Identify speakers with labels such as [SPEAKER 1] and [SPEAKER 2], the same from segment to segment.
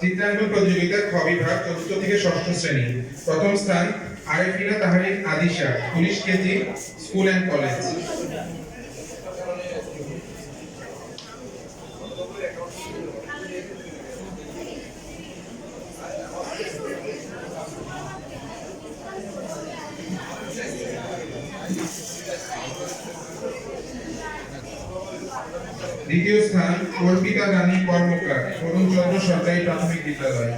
[SPEAKER 1] চিত্রাঙ্কন প্রতিযোগিতার খ বিভাগ চতুর্থ থেকে ষষ্ঠ শ্রেণি। প্রথম স্থান Arefina Taharin Adisha, police KG, school and college. দ্বিতীয় স্থান কল্পিতা রানী কর্মকার। অরুণচন্দ্র সরকারি প্রাথমিক বিদ্যালয়।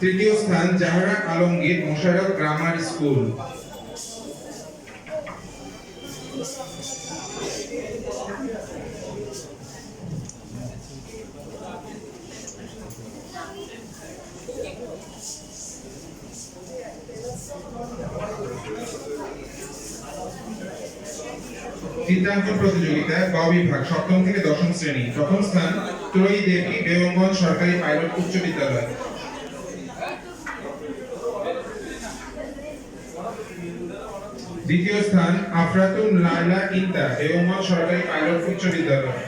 [SPEAKER 1] তৃতীয় স্থান জাহারা আলমগীর মোশাররফ গ্রামার স্কুল। চিত্রাঙ্কন প্রতিযোগিতায় গ বিভাগ সপ্তম থেকে দশম শ্রেণি। প্রথম স্থান ত্রয়ী দেবী বেগমগঞ্জ সরকারি পাইলট উচ্চ বিদ্যালয়। দ্বিতীয় স্থান আফরাতুন লাইলা ইন্তা বেগমগঞ্জ সরকারি পাইলট উচ্চ বিদ্যালয়।